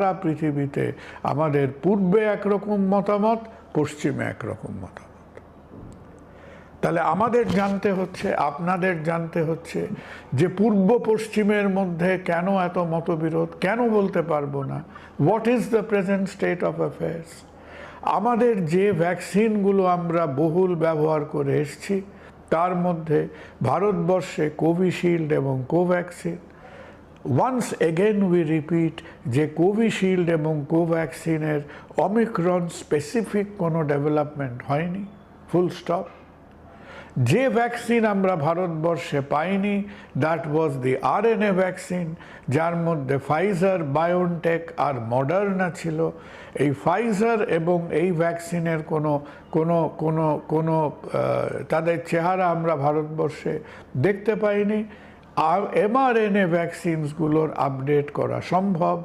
সারা পৃথিবীতে আমাদের পূর্বে একরকম মতামত, পশ্চিমে একরকম মতামত। তাহলে আমাদের জানতে হচ্ছে, আপনাদের জানতে হচ্ছে যে পূর্ব পশ্চিমের মধ্যে কেন এত মতবিরোধ, কেন বলতে পারব না? What is the present state of affairs আমাদের যে ভ্যাকসিনগুলো আমরা বহুল ব্যবহার করে এসছি, তার মধ্যে ভারতবর্ষে কোভিশিল্ড এবং Covaxin once again we repeat যে কোভিশিল্ড এবং কোভ্যাক্সিনের অমিক্রন স্পেসিফিক কোনো ডেভেলপমেন্ট হয়নি ফুল স্টপ যে ভ্যাকসিন আমরা ভারতবর্ষে পাইনি that was the R N A vaccine যার মধ্যে ফাইজার বায়োনটেক আর মডার্না ছিল। এই ফাইজার এবং এই ভ্যাকসিনের কোনো কোনো কোনো কোনো তাদের চেহারা আমরা ভারতবর্ষে দেখতে পাইনি। এমআরএনএ ভ্যাকসিনসগুলোর আপডেট করা সম্ভব।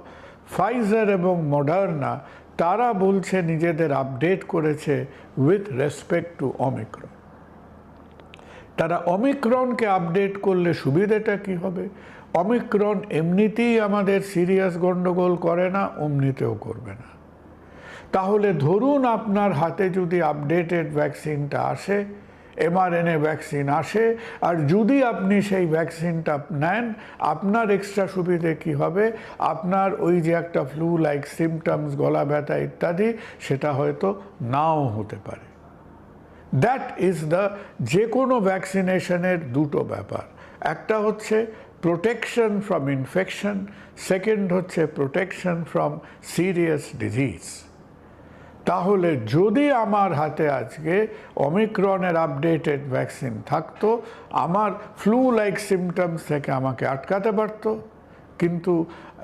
ফাইজার এবং মডার্না তারা বলছে নিজেদের আপডেট করেছে উইথ রেসপেক্ট টু অমিক্রন তারা অমিক্রনকে আপডেট করলে সুবিধাটা কি হবে? অমিক্রন এমনিতেই আমাদের সিরিয়াস গন্ডগোল করে না, অমনিতেও করবে না। তাহলে ধরুন আপনার হাতে যদি আপডেটেড ভ্যাকসিনটা আসে এমআরএনএ ভ্যাকসিন আসে, আর যদি আপনি সেই ভ্যাকসিনটা নেন, আপনার এক্সট্রা সুবিধে কি হবে? আপনার ওই যে একটা ফ্লু লাইক সিমটমস গলা ব্যথা ইত্যাদি, সেটা হয়তো নাও হতে পারে। দ্যাট ইজ দ্য যে কোনো ভ্যাকসিনেশনের দুটো ব্যাপার। একটা হচ্ছে প্রোটেকশন ফ্রম ইনফেকশন সেকেন্ড হচ্ছে প্রোটেকশন ফ্রম সিরিয়াস ডিজিজ তাহলে যদি আমার হাতে আজকে অমিক্রনের আপডেটেড ভ্যাকসিন থাকতো, আমার ফ্লু লাইক সিমটমস থেকে আমাকে আটকাতে পারতো। কিন্তু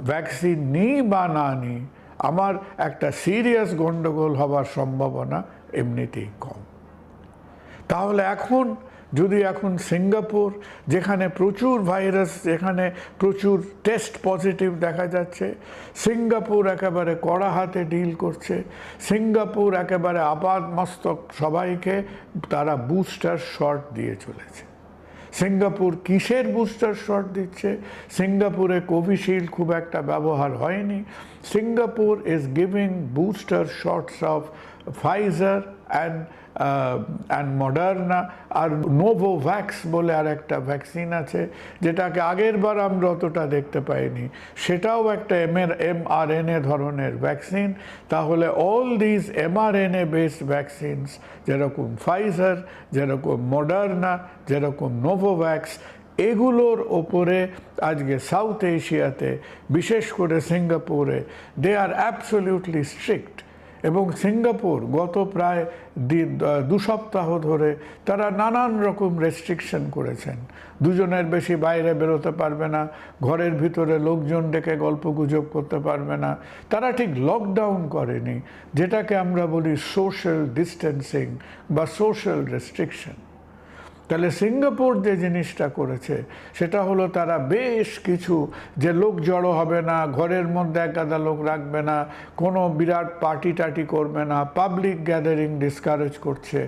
ভ্যাকসিন নিই বা না নিই, আমার একটা সিরিয়াস গন্ডগোল হবার সম্ভাবনা এমনিতেই কম। তাহলে এখন, যদি এখন সিঙ্গাপুর, যেখানে প্রচুর ভাইরাস, যেখানে প্রচুর টেস্ট পজিটিভ দেখা যাচ্ছে, সিঙ্গাপুর একেবারে কড়া হাতে ডিল করছে, সিঙ্গাপুর একেবারে আপাদ মস্তক সবাইকে তারা বুস্টার শট দিয়ে চলেছে। সিঙ্গাপুর কিসের বুস্টার শট দিচ্ছে? সিঙ্গাপুরে কোভিশিল্ড খুব একটা ব্যবহার হয়নি। Singapore is giving booster shots of Pfizer and and Moderna R Novavax বলে আর একটা ভ্যাকসিন আছে, যেটাকে আগের বার আমরা অতটা দেখতে পাইনি। সেটাও একটা এম এর এম আর এন এ ধরনের ভ্যাকসিন তাহলে all these M R N A based vaccines যেরকম ফাইজার যেরকম মডার্না যেরকম নোভোভ্যাক্স এগুলোর ওপরে আজকে সাউথ এশিয়াতে বিশেষ করে সিঙ্গাপুরে দে আর অ্যাবসলিউটলি স্ট্রিক্ট এবং সিঙ্গাপুর গত প্রায় দি- সপ্তাহ ধরে তারা নানান রকম রেস্ট্রিকশন করেছেন। দুজনের বেশি বাইরে বেরোতে পারবে না, ঘরের ভিতরে লোকজন ডেকে গল্প গুজব করতে পারবে না। তারা ঠিক লকডাউন করেনি, যেটাকে আমরা বলি সোশ্যাল ডিস্টেন্সিং বা সোশ্যাল রেস্ট্রিকশন তাহলে সিঙ্গাপুর যে জিনিসটা করেছে, সেটা হলো তারা বেশ কিছু যে লোক জড়ো হবে না, ঘরের মধ্যে একাদা লোক রাখবে না, কোনো বিরাট পার্টি টাটি করবে না পাবলিক গ্যাদারিং ডিসকারেজ করছে।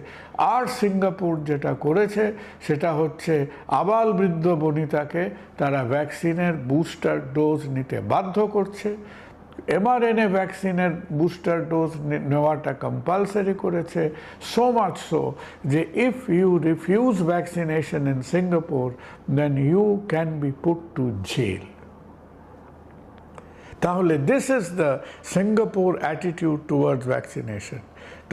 আর সিঙ্গাপুর যেটা করেছে, সেটা হচ্ছে আবাল বৃদ্ধ বনিতাকে তারা ভ্যাকসিনের বুস্টার ডোজ নিতে বাধ্য করছে। এমআরএনএ ভ্যাকসিনের বুস্টার ডোজ নেওয়াটা কম্পালসারি করেছে। সো মাচ সো যে if you refuse vaccination in Singapore then you can be put to jail তাহলে this is the Singapore attitude towards vaccination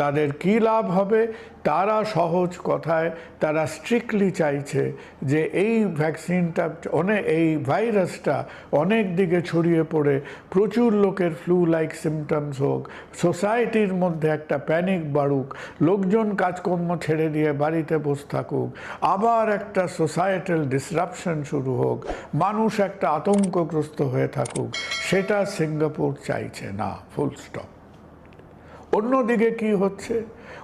তাদের কী লাভ হবে? তারা সহজ কথায়, তারা স্ট্রিক্টলি চাইছে যে এই ভ্যাকসিনটা অনেক এই ভাইরাসটা অনেক দিকে ছড়িয়ে পড়ে, প্রচুর লোকের ফ্লু লাইক সিমটমস হোক সোসাইটির মধ্যে একটা প্যানিক বাড়ুক, লোকজন কাজকর্ম ছেড়ে দিয়ে বাড়িতে বসে থাকুক, আবার একটা সোসাইটাল ডিসরাপশন শুরু হোক, মানুষ একটা আতঙ্কগ্রস্ত হয়ে থাকুক, সেটা সিঙ্গাপুর চাইছে না ফুল স্টপ অন্যদিকে কি হচ্ছে?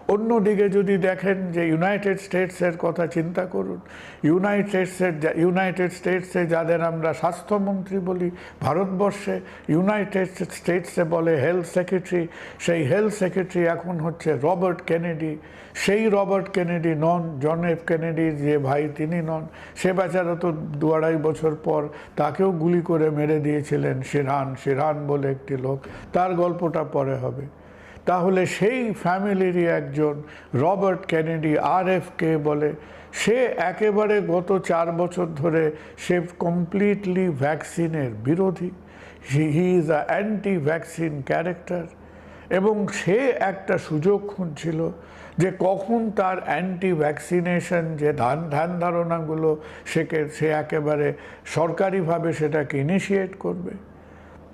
অন্যদিকে যদি দেখেন যে ইউনাইটেড স্টেটসের কথা চিন্তা করুন। ইউনাইটেডসের ইউনাইটেড স্টেটসে যাদের আমরা স্বাস্থ্যমন্ত্রী বলি, ভারতবর্ষে ইউনাইটেড স্টেটসে বলে হেলথ সেক্রেটারি সেই হেলথ সেক্রেটারি এখন হচ্ছে রবার্ট কেনেডি সেই রবার্ট কেনেডি নন জন এফ কেনেডির যে ভাই তিনি নন। সে বেচারা তো দু আড়াই বছর পর তাকেও গুলি করে মেরে দিয়েছিলেন শিরহান শিরহান বলে একটি লোক। তার গল্পটা পরে হবে। তাহলে সেই ফ্যামিলিরই একজন, Robert Kennedy R F K বলে। সে একেবারে গত চার বছর ধরে সে কমপ্লিটলি ভ্যাকসিনের বিরোধী। He is a anti vaccine character. এবং সে একটা সুযোগ খুঁজছিল যে কখন তার অ্যান্টি ভ্যাকসিনেশন যে ধান ধ্যান ধারণাগুলো সেকে, সে একেবারে সরকারিভাবে সেটাকে ইনিশিয়েট করবে।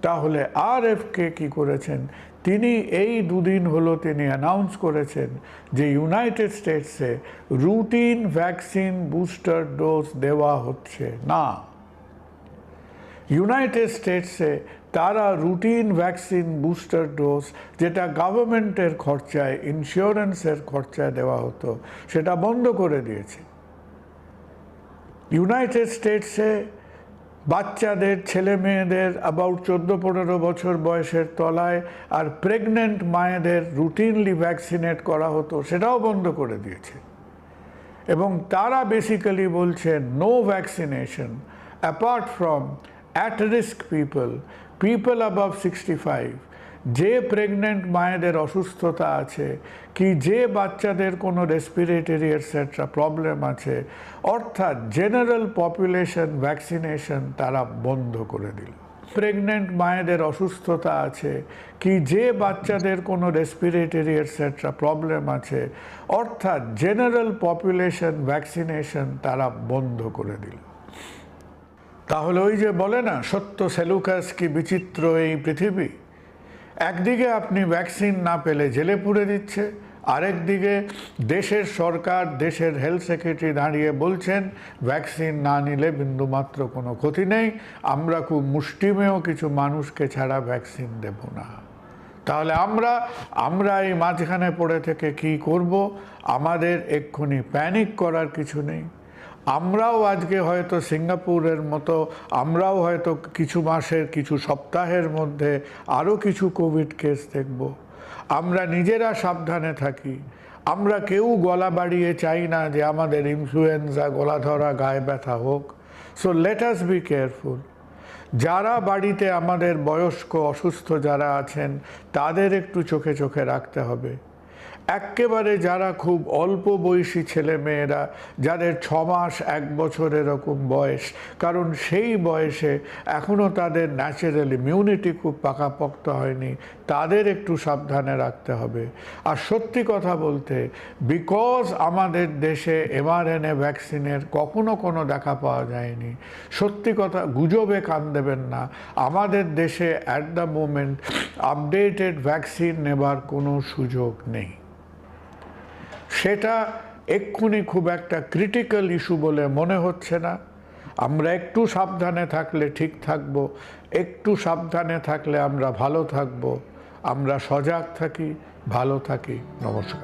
তাহলে আর এফকে কী করেছেন? তিনি এই দুদিন হলো তিনি অ্যানাউন্স করেছেন যে ইউনাইটেড স্টেটসে রুটিন ভ্যাকসিন বুস্টার ডোজ দেওয়া হচ্ছে। না। ইউনাইটেড স্টেটসে তারা রুটিন ভ্যাকসিন বুস্টার ডোজ যেটা গভর্নমেন্টের খরচায় ইন্স্যুরেন্সের খরচায় দেওয়া হতো, সেটা বন্ধ করে দিয়েছে। ইউনাইটেড স্টেটসে বাচ্চাদের ছেলে মেয়েদের অ্যাবাউট চোদ্দ পনেরো বছর বয়সের তলায় আর প্রেগনেন্ট মায়েদের রুটিনলি ভ্যাকসিনেট করা হতো, সেটাও বন্ধ করে দিয়েছে। এবং তারা বেসিক্যালি বলছে no vaccination apart from at risk people people above sixty five যে প্রেগনেন্ট মায়েদের অসুস্থতা আছে, কি যে বাচ্চাদের কোনো রেসপিরেটরি এটসেট্রা প্রবলেম আছে, অর্থাৎ জেনারেল পপুলেশন ভ্যাকসিনেশন তারা বন্ধ করে দিল। প্রেগনেন্ট মায়েদের অসুস্থতা আছে, কি যে বাচ্চাদের কোনো রেসপিরেটরি এটসেট্রা প্রবলেম আছে, অর্থাৎ জেনারেল পপুলেশন ভ্যাকসিনেশন তারা বন্ধ করে দিল। তাহলে ওই যে বলে না, সত্য সেলুকাস কি বিচিত্র এই পৃথিবী? একদিকে আপনি ভ্যাকসিন না পেলে জেলে পুড়ে দিচ্ছে, আরেকদিকে দেশের সরকার, দেশের হেলথ সেক্রেটারি দাঁড়িয়ে বলছেন ভ্যাকসিন না নিলে বিন্দুমাত্র কোনো ক্ষতি নেই, আমরা খুব মুষ্টিমেয় কিছু মানুষকে ছাড়া ভ্যাকসিন দেব না। তাহলে আমরা আমরা এই মাঝখানে পড়ে থেকে কি করব? আমাদের এক্ষুনি প্যানিক করার কিছু নেই। আমরাও আজকে হয়তো সিঙ্গাপুরের মতো, আমরাও হয়তো কিছু মাসের, কিছু সপ্তাহের মধ্যে আরও কিছু কোভিড কেস দেখব। আমরা নিজেরা সাবধানে থাকি। আমরা কেউ গলা বাড়িয়ে চাই না যে আমাদের ইনফ্লুয়েঞ্জা গলা ধরা গায়ে ব্যথা হোক। So let us be careful যারা বাড়িতে আমাদের বয়স্ক, অসুস্থ যারা আছেন, তাদের একটু চোখে চোখে রাখতে হবে। একেবারে যারা খুব অল্প বয়সী ছেলে মেয়েরা, যাদের ছ মাস এক বছর এরকম বয়স, কারণ সেই বয়সে এখনও তাদের ন্যাচারাল ইমিউনিটি খুব পাকাপোক্ত হয়নি, তাদের একটু সাবধানে রাখতে হবে। আর সত্যি কথা বলতে বিকজ আমাদের দেশে এমআরএনএ ভ্যাকসিনের কখনো কোনো দেখা পাওয়া যায়নি, সত্যি কথা গুজবে কান দেবেন না। আমাদের দেশে at the moment updated vaccine নেবার কোনো সুযোগ নেই। সেটা এক্ষুনি খুব একটা ক্রিটিক্যাল ইস্যু বলে মনে হচ্ছে না। আমরা একটু সাবধানে থাকলে ঠিক থাকব, একটু সাবধানে থাকলে আমরা ভালো থাকব। আমরা সজাগ থাকি, ভালো থাকি। নমস্কার।